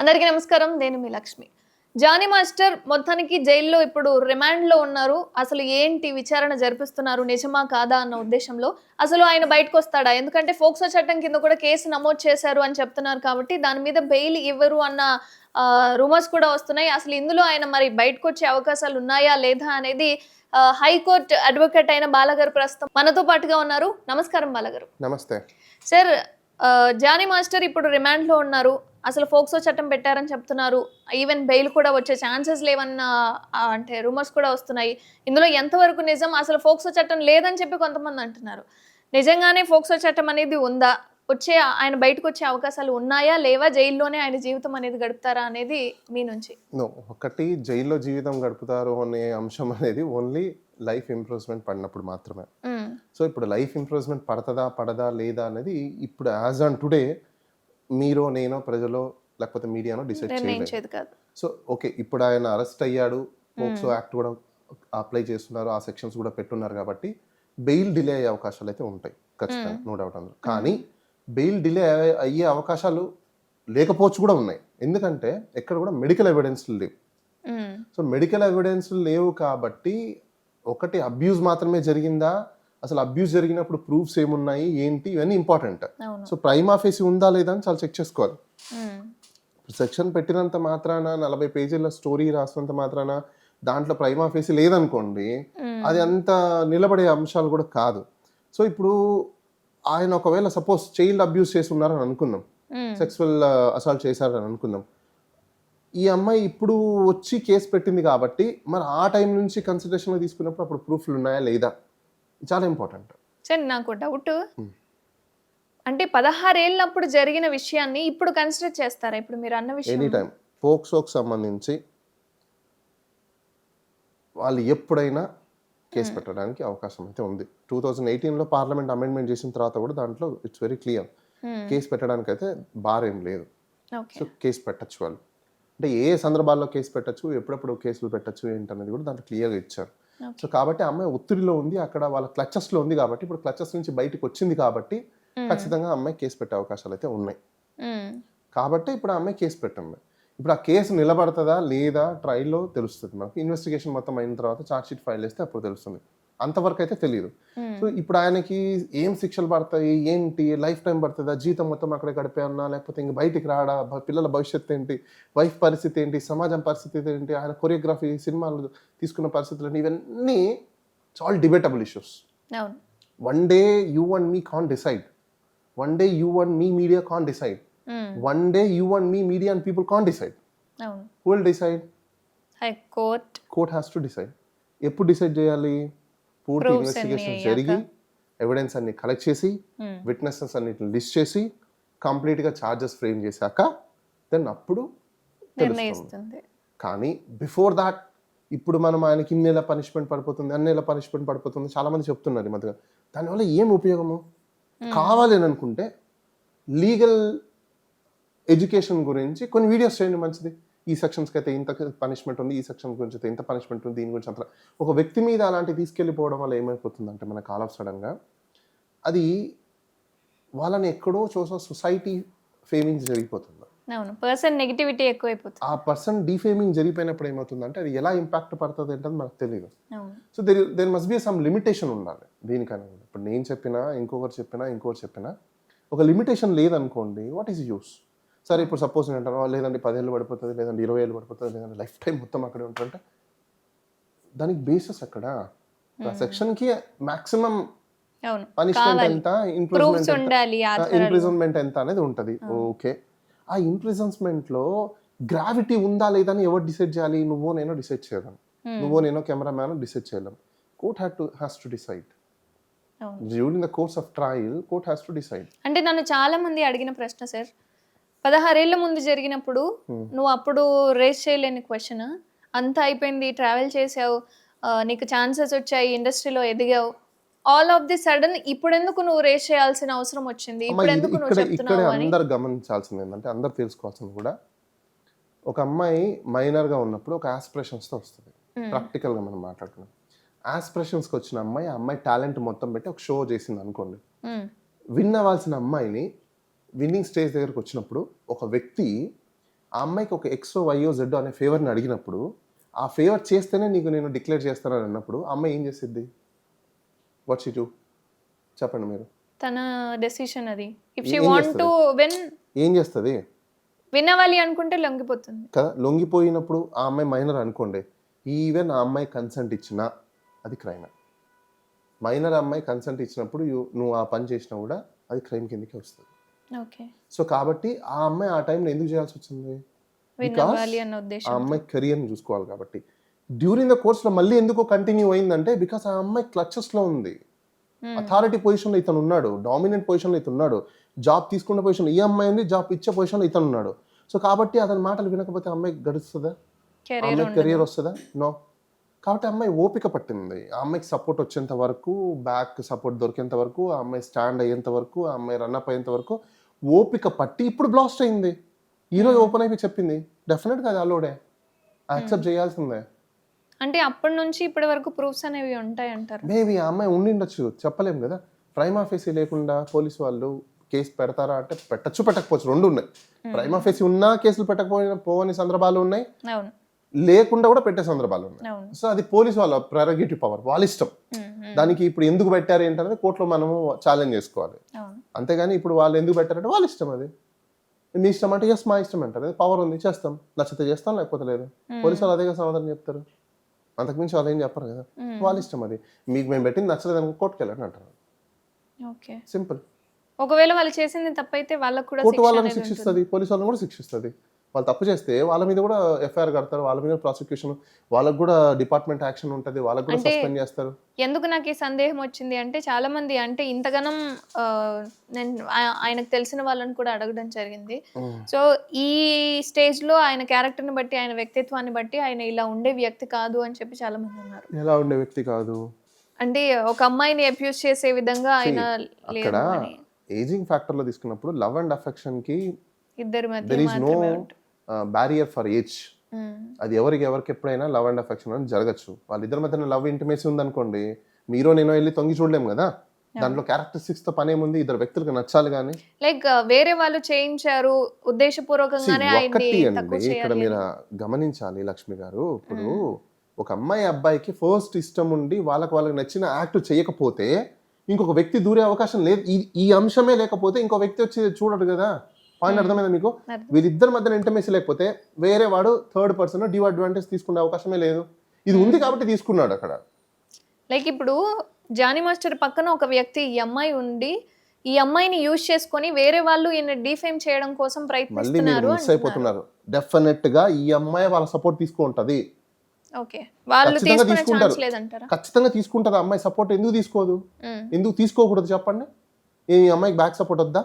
అందరికీ నమస్కారం నేను మీ లక్ష్మి. జానీ మాస్టర్ మొత్తానికి జైల్లో ఇప్పుడు రిమాండ్లో ఉన్నారు. అసలు ఏంటి విచారణ జరిపిస్తున్నారు? నిజమా కాదా అన్న ఉద్దేశంలో అసలు ఆయన బయటకు వస్తాడా ఎందుకంటే ఫోక్సో చట్టం కింద కూడా కేసు నమోదు చేశారు అని చెప్తున్నారు కాబట్టి దాని మీద బెయిల్ ఇవ్వరు అన్న రూమర్స్ కూడా వస్తున్నాయి. అసలు ఇందులో ఆయన మరి బయటకు వచ్చే అవకాశాలు ఉన్నాయా లేదా అనేది హైకోర్టు అడ్వకేట్ అయిన బాలగారు ప్రస్తుతం మనతో పాటుగా ఉన్నారు. నమస్కారం బాలగారు. నమస్తే. సార్ జానీ మాస్టర్ ఇప్పుడు రిమాండ్లో ఉన్నారు. అసలు ఫోక్సో చట్టం పెట్టారని చెప్తున్నారు. ఈవెన్ బెయిల్ కూడా వచ్చే ఛాన్సెస్ లేవన్న అంటే రూమర్స్ కూడా వస్తున్నాయి. ఇందులో ఎంతవరకు నిజం? అసలు ఫోక్సో చట్టం లేదని చెప్పి కొంతమంది అంటున్నారు. నిజంగానే ఫోక్సో చట్టం అనేది ఉందా? వచ్చే ఆయన బయటకు వచ్చే అవకాశాలు ఉన్నాయా? లేవా? జైల్లోనే ఆయన జీవితం అనేది గడుపుతారా అనేది మీ నుంచి? నో ఒకటి జైల్లో జీవితం గడుపుతారు అనే అంశం అనేది ఓన్లీ లైఫ్ ఇంప్రూవ్మెంట్ పడినప్పుడు మాత్రమే. సో ఇప్పుడు లైఫ్ ఇంప్రూవ్మెంట్ పడతదా పడదా లేదా అనేది ఇప్పుడు యాజ్ ఆన్ టుడే మీరో నేనో ప్రజలో లేకపోతే మీడియానో డిసైడ్ చేయలేదు సో ఓకే ఇప్పుడు ఆయన అరెస్ట్ అయ్యాడు పోక్సో యాక్ట్ కూడా అప్లై చేస్తున్నారు ఆ సెక్షన్స్ కూడా పెట్టున్నారు కాబట్టి బెయిల్ డిలే అయ్యే అవకాశాలు అయితే ఉంటాయి ఖచ్చితంగా నో డౌట్ అందులో. కానీ బెయిల్ డిలే అయ్యే అవకాశాలు లేకపోవచ్చు కూడా ఉన్నాయి. ఎందుకంటే ఎక్కడ కూడా మెడికల్ ఎవిడెన్స్ లేవు. సో మెడికల్ ఎవిడెన్స్ లేవు కాబట్టి ఒకటి అబ్యూజ్ మాత్రమే జరిగిందా? అసలు అబ్యూజ్ జరిగినప్పుడు ప్రూఫ్స్ ఏమున్నాయి ఏంటి ఇవన్నీ ఇంపార్టెంట్ సో ప్రైమ్ ఆఫీస్ ఉందా లేదా అని చాలా చెక్ చేసుకోవాలి. సెక్షన్ పెట్టినంత మాత్రాన నలభై పేజీల స్టోరీ రాసినంత మాత్రాన దాంట్లో ప్రైమ్ ఆఫీస్ లేదనుకోండి. అది అంత నిలబడే అంశాలు కూడా కాదు. సో ఇప్పుడు ఆయన ఒకవేళ సపోజ్ చైల్డ్ అబ్యూస్ చేసి ఉన్నారని అనుకుందాం. సెక్సువల్ అసాల్ట్ చేశారని అనుకుందాం. ఈ అమ్మాయి ఇప్పుడు వచ్చి కేసు పెట్టింది కాబట్టి మరి ఆ టైం నుంచి కన్సిడరేషన్లో తీసుకున్నప్పుడు అప్పుడు ప్రూఫ్లు ఉన్నాయా లేదా? చాలా ఇంపార్టెంట్ సరే నాకు డౌట్ Hmm. అంటే పదహారేళ్ళప్పుడు జరిగిన విషయాన్ని ఇప్పుడు కన్సిడర్ చేస్తారా? ఇప్పుడు మీరు అన్న విషయం. ఎనీ టైం పోక్సోకి సంబంధించి వాళ్ళు ఎప్పుడైనా కేసు పెట్టడానికి అవకాశం అయితే ఉంది. టూ థౌజండ్ ఎయిటీన్లో పార్లమెంట్ అమెండ్మెంట్ చేసిన తర్వాత కూడా దాంట్లో it's very clear Hmm. Case పెట్టడానికి అయితే బార్ ఏం లేదు. సో కేసు పెట్టచ్చు వాళ్ళు. అంటే ఏ సందర్భాల్లో కేసు పెట్టచ్చు ఎప్పుడెప్పుడు కేసులు పెట్టచ్చు ఏంటనేది కూడా దాంట్లో క్లియర్గా ఇచ్చారు. సో కాబట్టి అమ్మాయి ఒత్తిడిలో ఉంది అక్కడ వాళ్ళ క్లచెస్లో ఉంది కాబట్టి ఇప్పుడు క్లచెస్ నుంచి బయటకు వచ్చింది కాబట్టి Hmm. ఖచ్చితంగా అమ్మాయి కేసు పెట్టే అవకాశాలు అయితే ఉన్నాయి. మ్మ్. కాబట్టి ఇప్పుడు అమ్మాయి కేసు పెట్టింది. ఇప్పుడు ఆ కేసు నిలబడుతుందా లేదా ట్రయల్లో తెలుస్తుంది మనకి. ఇన్వెస్టిగేషన్ మొత్తం అయిన తర్వాత ఛార్జ్ షీట్ ఫైల్ చేస్తే అప్పుడు తెలుస్తుంది. అంతవరకు అయితే తెలియదు. సో ఇప్పుడు ఆయనకి ఏం శిక్షలు పడతాయి? ఏంటి? లైఫ్ టైం పడుతుందా? జీతం మొత్తం అక్కడే గడిపేయన్నా లేకపోతే ఇంక బయటికి రాడా? పిల్లల భవిష్యత్తు ఏంటి? వైఫ్ పరిస్థితి ఏంటి? సమాజం పరిస్థితి ఏంటి? ఆయన కొరియోగ్రఫీ సినిమాలు తీసుకున్న పరిస్థితులు ఏంటి? ఇవన్నీ all debatable issues one day you and me can decide one day you and me media can decide. One day you and me media and people can decide will decide high court court. Has to decide ఎప్పుడు decide చేయాలి? పూర్తి investigation జరిగి evidence అన్ని collect చేసి. Witnesses అన్నిటిని list చేసి కంప్లీట్గా charges frame చేశాక దెన్ అప్పుడు తెలుస్తుంది. కానీ బిఫోర్ దాట్ ఇప్పుడు మనం ఆయనకి ఇన్ని నెల పనిష్మెంట్ పడిపోతుంది అన్ని నెల పనిష్మెంట్ పడిపోతుంది చాలా మంది చెప్తున్నారు ఈ మధ్య దానివల్ల ఏం ఉపయోగము? కావాలి అని అనుకుంటే లీగల్ ఎడ్యుకేషన్ గురించి కొన్ని వీడియోస్ చేయండి మంచిది. ఈ సెక్షన్స్కి అయితే ఇంత పనిష్మెంట్ ఉంది ఈ సెక్షన్ గురించి అయితే ఇంత పనిష్మెంట్ ఉంది దీని గురించి అంత ఒక వ్యక్తి మీద అలాంటి తీసుకెళ్ళిపోవడం వల్ల ఏమైపోతుందంటే మన కాల్ ఆఫ్ సడన్గా అది వాళ్ళని ఎక్కడో చూసా సొసైటీ ఫేమింగ్ జరిగిపోతుంది. పర్సన్ నెగిటివిటీ ఎక్కువైపోతుంది. ఆ పర్సన్ డిఫేమింగ్ జరిగిపోయినప్పుడు ఏమవుతుందంటే అది ఎలా ఇంపాక్ట్ పడుతుంది ఏంటది మనకు తెలియదు so there there must be some limitation ఉండాలి దీనికైనా ఇప్పుడు నేను చెప్పినా ఇంకొకరు చెప్పినా ఇంకొకరు చెప్పినా ఒక లిమిటేషన్ లేదనుకోండి వాట్ ఈస్ యూస్ సరే ఇప్పుడు సపోజ్ నేను అంటాను "ఓ, లేదండి పదేళ్ళు పడిపోతుంది లేదంటే ఇరవై ఏళ్ళు పడిపోతుంది లేదంటే లైఫ్ టైం మొత్తం అక్కడే ఉంటారంటే దానికి బేసెస్ అక్కడ ఆ సెక్షన్కి మాక్సిమం అవును. పనిష్మెంట్. ఎంత ఇంప్రిజన్మెంట్ ఎంత? అనేది ఉంటుంది. ఓకే. ఆ imprisonment లో గ్రావిటీ ఉందా లేదా అని ఎవరు డిసైడ్ చేయాలి? నువ్వో నేనో డిసైడ్ Hmm. నువ్వో నేనో కెమెరామ్యాన్ డిసైడ్ చేయలేం. Court had to has to decide during the course of trial court has to decide అంటే నన్ను చాలా మంది అడిగిన ప్రశ్న సార్ పదహారేళ్ళ ముందు జరిగినప్పుడు Hmm. నువ్వు అప్పుడు రేస్ చేయలేని క్వశ్చన్ అంతా అయిపోయింది ట్రావెల్ చేసావు నీకు ఛాన్సెస్ వచ్చాయి ఇండస్ట్రీలో ఎదిగావు. ఆల్ ఆఫ్ ది సడన్ ఇప్పుడు ఎందుకు నువ్వు రేస్ చేయాల్సిన అవసరం వచ్చింది? ఇప్పుడు ఎందుకు నువ్వు చెప్తున్నావు అని? అందరు గమనించాల్సింది ఏంటంటే అందరు తెలుసుకోవాల్సింది కూడా ఒక అమ్మాయి minor గా ఉన్నప్పుడు ఒక aspirations తో వస్తుంది. Practical గా మనం మాట్లాడుకున్నాం. ఆస్పిరేషన్స్కి వచ్చిన అమ్మాయి ఆ అమ్మాయి టాలెంట్ మొత్తం పెట్టి ఒక షో చేసింది అనుకోండి. Hmm. విన్ అవ్వాల్సిన అమ్మాయిని విన్నింగ్ స్టేజ్ దగ్గరకు వచ్చినప్పుడు ఒక వ్యక్తి ఆ అమ్మాయికి ఒక ఎక్సో వైయో జెడ్ అనే ఫేవర్ని అడిగినప్పుడు ఆ ఫేవర్ చేస్తేనే నీకు నేను డిక్లేర్ చేస్తానని అన్నప్పుడు ఆ అమ్మాయి ఏం చేసిద్ది? వాట్ షీ డూ చెప్పండి మీరు. తన డెసిషన్ అది. If she want to win ఏం చేస్తుంది? విన్ అవ్వాలి అనుకుంటే లొంగిపోతుంది. కదా లొంగిపోయినప్పుడు ఆ అమ్మాయి మైనర్ అనుకోండి. ఈవెన్ ఆ అమ్మాయి కన్సెంట్ ఇచ్చినా అది క్రైమ్ మైనర్ అమ్మాయి కన్సెంట్ ఇచ్చినప్పుడు నువ్వు ఆ పని చేసినా కూడా అది క్రైమ్ కిందకి వస్తుంది. సో కాబట్టి ఆ అమ్మాయి ఆ టైంలో ఎందుకు చేయాల్సి వచ్చింది? ఆ అమ్మాయి కెరియర్ని చూసుకోవాలి కాబట్టి. డ్యూరింగ్ ద కోర్స్లో మళ్ళీ ఎందుకు కంటిన్యూ అయిందంటే బికాస్ ఆ అమ్మాయి క్లచెస్లో ఉంది. Hmm. అథారిటీ పొజిషన్లో ఇతను ఉన్నాడు. డామినెంట్ పొజిషన్లో ఇతను ఉన్నాడు. జాబ్ తీసుకున్న పొజిషన్ ఈ అమ్మాయి ఉంది జాబ్ ఇచ్చే పొజిషన్లో ఇతను ఉన్నాడు. సో కాబట్టి అతని మాటలు వినకపోతే అమ్మాయి గడుస్తుందా? అమ్మాయి కెరియర్ వస్తుందా? నో కాబట్టి అమ్మాయి ఓపిక పట్టింది. ఆ అమ్మాయికి సపోర్ట్ వచ్చేంత వరకు బ్యాక్ సపోర్ట్ దొరికేంత వరకు ఆ అమ్మాయి స్టాండ్ అయ్యేంత వరకు ఆ అమ్మాయి రన్అప్ అయ్యేంత వరకు ఓపిక పట్టి ఇప్పుడు బ్లాస్ట్ అయింది. ఈరోజు ఓపెన్ అయిపోయి చెప్పింది. డెఫినెట్గా అది అలోడే యాక్సెప్ట్ చేయాల్సిందే. అంటే అప్పటి నుంచి ఇప్పటి వరకు ప్రూఫ్స్ అనేవి ఉంటాయి అంటారు. మేబీ ఆ అమ్మాయి ఉండిండొచ్చు. చెప్పలేం కదా. ప్రైమ్ ఆఫీసీ లేకుండా పోలీసు వాళ్ళు కేసు పెడతారా అంటే పెట్టచ్చు పెట్టకపోవచ్చు. రెండు ఉన్నాయి. ప్రైమ్ ఆఫీసీ ఉన్నా కేసులు పెట్టకపోయిన పోని సందర్భాలు ఉన్నాయి. లేకుండా కూడా పెట్టే సందర్భాలు ఉన్నాయి. సో అది పోలీసు వాళ్ళ ప్రెరగేటివ్ పవర్ వాళ్ళ ఇష్టం. దానికి ఇప్పుడు ఎందుకు పెట్టారు ఏంటనేది కోర్టులో మనము ఛాలెంజ్ చేసుకోవాలి. అంతేగాని ఇప్పుడు వాళ్ళు ఎందుకు పెట్టారంటే వాళ్ళ ఇష్టం అది. మీ ఇష్టం అంటే ఎస్ మా ఇష్టం అంటారు. పవర్ ఉంది చేస్తాం. నచ్చితే చేస్తాం లేకపోతే లేదు. పోలీసు వాళ్ళు అదే సమాధానం చెప్తారు. అంతకుమించి వాళ్ళు ఏం చెప్పరు కదా. వాళ్ళ ఇష్టం అది. మీకు మేము పెట్టింది నచ్చలేదు అనుకో కోర్టుకు వెళ్ళండి అంటారు. ఓకే. సింపుల్. ఒకవేళ వాళ్ళు చేసింది తప్పైతే వాళ్ళకు కూడా కోర్టు వాళ్ళని. శిక్షిస్తుంది పోలీసు వాళ్ళని కూడా శిక్షిస్తుంది. వాళ్ళు తప్పు చేస్తే వాళ్ళ మీద కూడా ఎఫ్ఐఆర్ కడతారు వాళ్ళ మీద ప్రాసిక్యూషన్ వాళ్ళకు కూడా డిపార్ట్మెంట్ యాక్షన్ ఉంటుంది వాళ్ళకు కూడా సస్పెండ్ చేస్తారు. ఎందుకు నాకు ఈ సందేహం వచ్చింది అంటే చాలా మంది అంటే ఇంతగానం నేను ఆయనకు తెలిసిన వాళ్ళని కూడా అడగడం జరిగింది. సో ఈ స్టేజ్లో ఆయన క్యారెక్టర్ని బట్టి ఆయన వ్యక్తిత్వాన్ని బట్టి ఆయన ఇలా ఉండే వ్యక్తి కాదు అని చెప్పి చాలా మంది ఉన్నారు. ఎలా ఉండే వ్యక్తి కాదు? అంటే ఒక అమ్మాయిని అబ్యూస్ చేసే విధంగా ఆయన అక్కడ ఏజింగ్ ఫ్యాక్టర్లో తీసుకున్నప్పుడు లవ్ అండ్ అఫెక్షన్కి ఇద్దరి మధ్య there no barrier for age అది ఎవరికి ఎవరికి ఎప్పుడైనా లవ్ అండ్ అఫెక్షన్ అని జరగచ్చు. వాళ్ళిద్దరి మధ్యన లవ్ ఇంటిమేసి ఉందనుకోండి మీరు నేను వెళ్ళి తొంగి చూడలేము కదా? దాంట్లో క్యారెక్టరిస్టిక్స్తో పని ఏముంది? ఇద్దరు వ్యక్తులకు నచ్చాలి కానీ. లైక్ వేరే వాళ్ళు చేయించారు ఉద్దేశపూర్వకంగానే ఒకటి అండి ఇక్కడ మీరు గమనించాలి లక్ష్మి గారు. ఇప్పుడు ఒక అమ్మాయి అబ్బాయికి ఫస్ట్ ఇష్టం ఉండి వాళ్ళకి వాళ్ళకి నచ్చిన యాక్ట్ చేయకపోతే ఇంకొక వ్యక్తి దూరే అవకాశం లేదు. ఈ ఈ అంశమే లేకపోతే ఇంకో వ్యక్తి వచ్చి చూడడు కదా? పాయింట్ అర్థమైందా మీకు. వీళ్ళిద్దరి మధ్యన ఇంటమేసి లేకపోతే వేరే వాడు థర్డ్ పర్సన్ డ్యూ అడ్వాంటేజ్ తీసుకునే అవకాశమే లేదు. ఇది ఉంది కాబట్టి తీసుకున్నాడు అక్కడ. లైక్ ఇప్పుడు జానీ మాస్టర్ పక్కన ఒక వ్యక్తి ఈ అమ్మాయి ఉండి ఈ అమ్మాయిని యూజ్ చేసుకొని వేరే వాళ్ళు ఈయన డిఫేమ్ చేయడం కోసం ప్రయత్నిస్తున్నారు మిస్ అయిపోతున్నారు. డెఫినెట్గా ఈ అమ్మాయి వాళ్ళ సపోర్ట్ తీసుకుంటది. ఓకే వాళ్ళు తీసుకునే తీసుకుంటారు. ఛాన్స్ లేదంటారా? ఖచ్చితంగా తీసుకుంటది ఆ అమ్మాయి సపోర్ట్ ఎందుకు తీసుకోదు. ఎందుకు తీసుకోకూడదు చెప్పండి? ఈ అమ్మాయికి బ్యాక్ సపోర్ట్ వద్దా?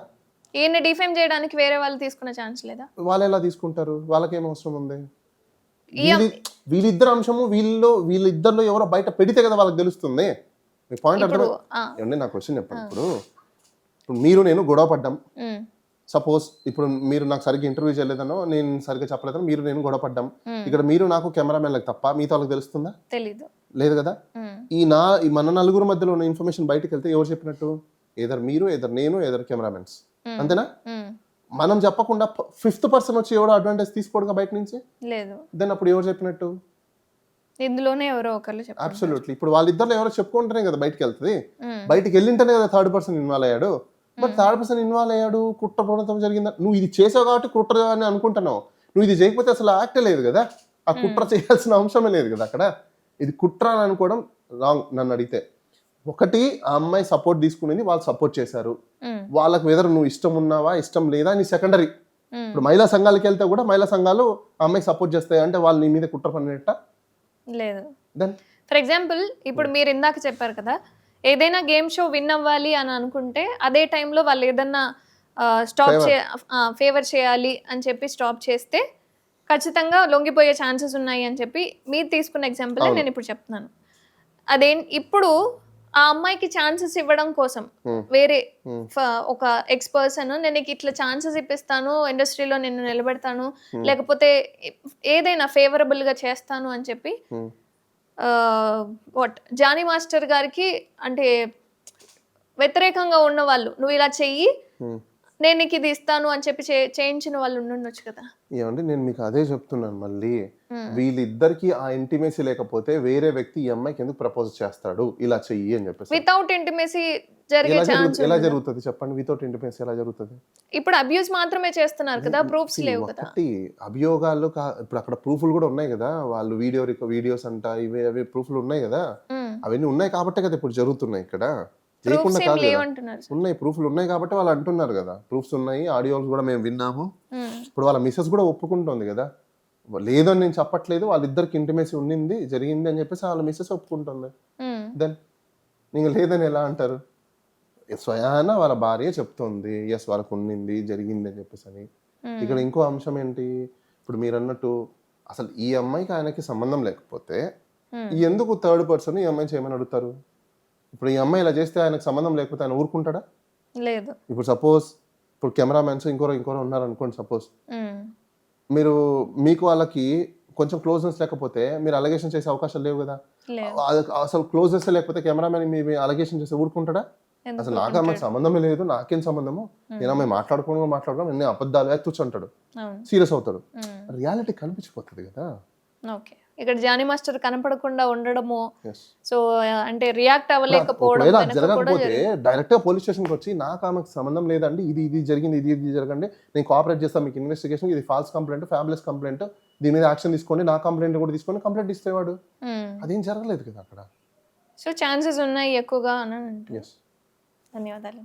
ఈయన డిఫేమ్ చేయడానికి వేరే వాళ్ళు తీసుకునే ఛాన్స్ లేదా? వాళ్ళు ఎలా తీసుకుంటారు? వాళ్ళకేం అవసరం ఉంది? వీళ్ళి- వీళ్ళిద్దరు అంశము వీళ్ళలో వీళ్ళిద్దరిలో ఎవరో బయట పెడితే కదా వాళ్ళకి తెలుస్తుంది. మీ పాయింట్ అర్థం నా క్వశ్చన్ చెప్పండి ఇప్పుడు. మీరు నేను గొడవ పడ్డాం. సపోజ్ ఇప్పుడు మీరు నాకు సరిగ్గా ఇంటర్వ్యూ చేయలేదనో నేను సరిగ్గా చెప్పలేదనో మీరు నేను గొడవ పడ్డాం. ఇక్కడ మీరు నాకు కెమెరామెన్లకు తప్ప మీతో వాళ్ళకి తెలుస్తుందా? తెలీదు. లేదు కదా? ఈ నా ఈ మన నలుగురు మధ్యలో ఉన్న ఇన్ఫర్మేషన్ బయటకు వెళ్తే ఎవరు చెప్పినట్టు? ఏదర్ మీరు ఏదర్ నేను ఏదర్ కెమెరామెన్స్. అంతేనా? మనం చెప్పకుండా ఫిఫ్త్ పర్సన్ వచ్చి ఎవడో అడ్వాంటేజ్ తీసుకోవడం బయట నుంచి? లేదు. దెన్ అప్పుడు ఎవరు చెప్పినట్టు? ఇందులోనే ఎవరో ఒకళ్ళు చెప్పారు. అబ్సల్యూట్లీ ఇప్పుడు వాళ్ళిద్దరు ఎవరో చెప్పుకుంటేనే కదా బయటకు వెళ్తుంది. బయటికి వెళ్ళింటేనే కదా థర్డ్ పర్సన్ ఇన్వాల్వ్ అయ్యాడు. బట్ థర్డ్ పర్సన్ ఇన్వాల్వ్ అయ్యాడు కుట్ర పూర్ణతం జరిగిందా? నువ్వు ఇది చేసావు కాబట్టి కుట్ర అని అనుకుంటున్నావు. నువ్వు ఇది చేయకపోతే అసలు యాక్టే లేదు కదా. ఆ కుట్ర చేయాల్సిన అంశమే లేదు కదా అక్కడ. ఇది కుట్ర అని అనుకోవడం రాంగ్ నన్ను అడిగితే. ఒకటి ఆ అమ్మాయి సపోర్ట్ తీసుకునేది వాళ్ళు సపోర్ట్ చేశారు. వాళ్ళకి వెదర్ నువ్వు ఇష్టం ఉన్నావా ఇష్టం లేదా నీ సెకండరీ ఇప్పుడు మహిళా సంఘాలకి వెళ్తే కూడా మహిళా సంఘాలు ఆ అమ్మాయి సపోర్ట్ చేస్తాయి అంటే వాళ్ళు నీ మీద కుట్ర పడినట్ట? లేదు. దెన్ ఫర్ ఎగ్జాంపుల్ ఇప్పుడు మీరు ఇందాక చెప్పారు కదా ఏదైనా గేమ్ షో విన్ అవ్వాలి అని అనుకుంటే అదే టైంలో వాళ్ళు ఏదన్నా స్టాప్ చే ఫేవర్ చేయాలి అని చెప్పి స్టాప్ చేస్తే ఖచ్చితంగా లొంగిపోయే ఛాన్సెస్ ఉన్నాయి అని చెప్పి మీరు తీసుకున్న ఎగ్జాంపుల్. నేను ఇప్పుడు చెప్తున్నాను. అదే ఇప్పుడు ఆ అమ్మాయికి ఛాన్సెస్ ఇవ్వడం కోసం Hmm. వేరే Hmm. ఒక ఎక్స్ పర్సన్ నేను ఇట్లా ఛాన్సెస్ ఇప్పిస్తాను ఇండస్ట్రీలో నిన్ను నిలబెడతాను Hmm. లేకపోతే ఏదైనా favorable గా చేస్తాను అని చెప్పి. వాట్ జానీ మాస్టర్ గారికి అంటే వ్యతిరేకంగా ఉన్న వాళ్ళు నువ్వు ఇలా చెయ్యి. నేను నీకు ఇది ఇస్తాను అని చెప్పి చే- చేయించిన వాళ్ళు ఉండుండొచ్చు కదా. ఏమంటే నేను మీకు అదే చెప్తున్నాను మళ్ళీ. వీళ్ళిద్దరికి ఆ ఇంటిమేసీ లేకపోతే వేరే వ్యక్తి ఈ అమ్మాయికి ఎందుకు ప్రపోజ్ చేస్తాడు? ఇలా చెయ్యి అని చెప్పేసి. వితౌట్ ఇంటిమేసీ జరిగే ఎలా ఛాన్స్ జరుగుతుంది ఎలా జరుగుతుంది చెప్పండి? వితౌట్ ఇంటిమేసీ ఎలా జరుగుతుంది? ఇప్పుడు అబ్యూస్ మాత్రమే చేస్తున్నారు కదా ప్రూఫ్స్ లేవు కదా. ఒకటి అభియోగాలు కా- ఇప్పుడు అక్కడ ప్రూఫ్లు కూడా ఉన్నాయి కదా. వాళ్ళు వీడియో వీడియోస్ అంట ఇవి అవి ప్రూఫ్లు ఉన్నాయి కదా. అవన్నీ ఉన్నాయి కాబట్టే కదా ఇప్పుడు జరుగుతున్నాయి ఇక్కడ. ఏం కాదు ఉన్నాయి ప్రూఫ్లు ఉన్నాయి కాబట్టి వాళ్ళు అంటున్నారు కదా. ప్రూఫ్స్ ఉన్నాయి ఆడియోస్ కూడా మేము విన్నాము. ఇప్పుడు వాళ్ళ మిస్సెస్ కూడా ఒప్పుకుంటుంది కదా. లేదని నేను చెప్పట్లేదు వాళ్ళిద్దరికి ఇంటిమేసి ఉండింది జరిగింది అని చెప్పేసి వాళ్ళ మిస్సెస్ ఒప్పుకుంటుంది. దెన్ నీకు లేదని ఎలా అంటారు? స్వయాన వాళ్ళ భార్య చెప్తుంది ఎస్ వాళ్ళకు ఉండింది జరిగింది అని చెప్పేసి అని. ఇక్కడ ఇంకో అంశం ఏంటి? ఇప్పుడు మీరు అన్నట్టు అసలు ఈ అమ్మాయికి ఆయనకి సంబంధం లేకపోతే. ఎందుకు థర్డ్ పర్సన్ ఈ అమ్మాయి చేయమని అడుగుతారు? ఇప్పుడు ఈ అమ్మాయి ఇలా చేస్తే ఆయనకు సంబంధం లేకపోతే ఆయన ఊరుకుంటాడా? లేదు. ఇప్పుడు సపోజ్ ఇప్పుడు కెమెరామెన్స్ ఇంకోరో ఇంకోరో ఉన్నారు అనుకోండి సపోజ్. మీరు మీకు వాళ్ళకి కొంచెం క్లోజ్నెస్ లేకపోతే మీరు అలగేషన్ చేసే అవకాశాలు లేవు కదా? అసలు క్లోజ్నెస్ లేకపోతే కెమెరామెన్ మీ అలగేషన్ చేస్తే ఊరుకుంటాడా? అసలు నాకు ఆమెకు సంబంధమే లేదు నాకేం సంబంధము? నేను ఆమె మాట్లాడుకోవడం మాట్లాడడం ఎన్ని అబద్ధాలు కూర్చుంటాడు. సీరియస్ అవుతాడు. రియాలిటీ కనిపించిపోతుంది కదా? ఓకే. ఇక్కడ జానీ మాస్టర్ కనపడకుండా ఉండడము. సో అంటే రియాక్ట్ అవ్వలేకపోవడం జరగకపోతే డైరెక్ట్గా పోలీస్ స్టేషన్కి వచ్చి నాకు ఆమెకు సంబంధం లేదండి ఇది ఇది జరిగింది ఇది ఇది జరగండి నేను కోఆపరేట్ చేస్తాను మీకు ఇన్వెస్టిగేషన్ ఇది ఫాల్స్ కంప్లైంట్ ఫ్యామిలీస్ కంప్లైంట్ దీని మీద యాక్షన్ తీసుకోండి నా కంప్లైంట్ కూడా తీసుకొని కంప్లైంట్ ఇస్తేవాడు Hmm. అదేం జరగలేదు కదా అక్కడ. సో ఛాన్సెస్ ఉన్నాయి ఎక్కువగా అని ధన్యవాదాలు.